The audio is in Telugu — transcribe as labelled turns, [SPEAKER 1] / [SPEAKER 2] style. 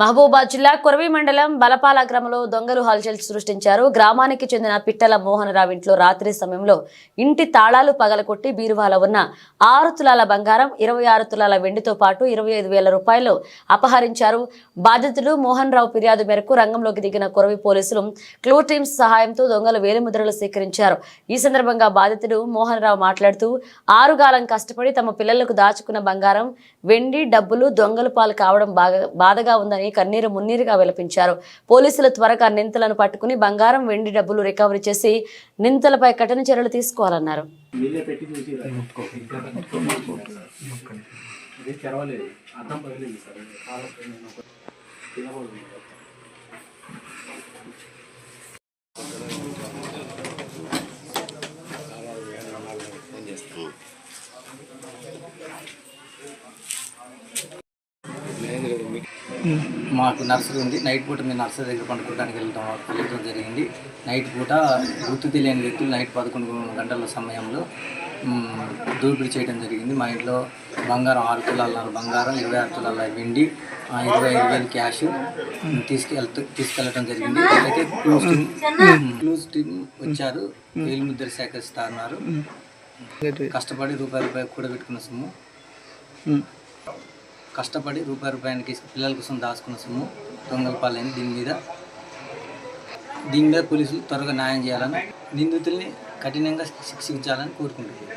[SPEAKER 1] మహబూబాద్ జిల్లా కురవి మండలం బలపాల గ్రామంలో దొంగలు హల్చల్ సృష్టించారు. గ్రామానికి చెందిన పిట్టల మోహనరావు ఇంట్లో రాత్రి సమయంలో ఇంటి తాళాలు పగలకొట్టి బీరువాలో ఉన్న ఆరు తులాల బంగారం ఇరవై ఆరు తులాల వెండితో పాటు ఇరవై ఐదు వేల రూపాయలు అపహరించారు. బాధితులు మోహన్ రావు ఫిర్యాదు మేరకు రంగంలోకి దిగిన కురవి పోలీసులు క్లూ టీమ్స్ సహాయంతో దొంగలు వేలిముద్రలు సేకరించారు. ఈ సందర్భంగా బాధితుడు మోహన్ రావు మాట్లాడుతూ ఆరుగాలం కష్టపడి తమ పిల్లలకు దాచుకున్న బంగారం వెండి డబ్బులు దొంగలు పాలు కావడం బాగా బాధగా ఉందని కన్నీరు మున్నీరుగా విలపించారు. పోలీసులు త్వరగా నింతలను పట్టుకుని బంగారం వెండి డబ్బులు రికవరీ చేసి నింతలపై కఠిన చర్యలు తీసుకోవాలన్నారు.
[SPEAKER 2] తెరవలేదు. అర్థం
[SPEAKER 3] మాకు నర్సరీ ఉంది. నైట్ పూట మేము నర్సరీ దగ్గర పండుకోవడానికి వెళ్ళటం వెళ్ళటం జరిగింది. నైట్ పూట గుర్తు తెలియని వ్యక్తులు నైట్ పదకొండు గంటల సమయంలో దోపిడీ చేయడం జరిగింది. మా ఇంట్లో బంగారం ఆరు తులాల బంగారం ఇరవై ఆరు తులాల వెండి ఇరవై ఐదు వేలు క్యాష్ తీసుకెళ్తూ తీసుకెళ్ళటం జరిగింది. అయితే క్లూస్ టీమ్ క్లూస్ టీమ్ వచ్చారు. వేలు ముద్ర సేకరిస్తా ఉన్నారు కష్టపడి రూపాయి రూపాయి కూడా పెట్టుకున్న సొమ్ము కష్టపడి రూపాయి రూపాయనికి పిల్లల కోసం దాచుకున్న సొమ్ము దొంగల దీని మీద. దీని మీద పోలీసులు త్వరగా న్యాయం చేయాలని నిందితుల్ని కఠినంగా శిక్షించాలని కోరుకుంటున్నాను